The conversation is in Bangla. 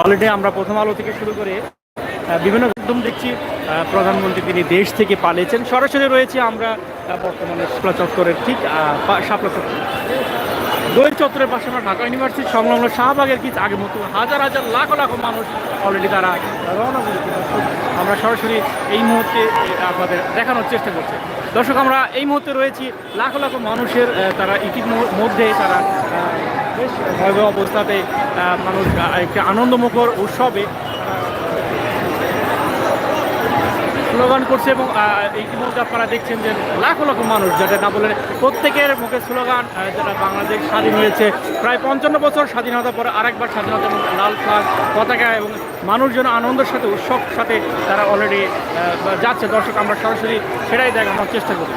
অলরেডি আমরা প্রথম আলো থেকে শুরু করে বিভিন্ন মাধ্যম দেখছি প্রধানমন্ত্রী তিনি দেশ থেকে পালিয়েছেন। সরাসরি রয়েছে আমরা বর্তমানে শাপলা চত্বরের ঠিক শাপলা চত্বর। দোয়েল চত্বরের পাশে আমরা ঢাকা ইউনিভার্সিটি সংলগ্ন শাহবাগের কিছু আগে মতো হাজার হাজার লাখ লাখ মানুষ অলরেডি তারা রওনা করেছে আমরা সরাসরি এই মুহূর্তে আপনাদের দেখানোর চেষ্টা করছি। দর্শক, আমরা এই মুহূর্তে রয়েছি, লাখ লাখ মানুষের তারা ইতিমধ্যে তারা ভয়াবহ অবস্থাতে মানুষ একটি আনন্দমুখর উৎসবে স্লোগান করছে এবং ইতিমধ্যে আপনারা দেখছেন যে লাখো লাখো মানুষ যাতে না বলে প্রত্যেকের মুখে স্লোগান যেটা বাংলাদেশ স্বাধীন হয়েছে। প্রায় পঞ্চান্ন বছর স্বাধীনতার পরে আরেকবার স্বাধীনতা এবং লাল ফ্লাগ পতাকা এবং মানুষজন আনন্দের সাথে উৎসব সাথে তারা অলরেডি যাচ্ছে। দর্শক, আমরা সরাসরি সেটাই দেখানোর চেষ্টা করি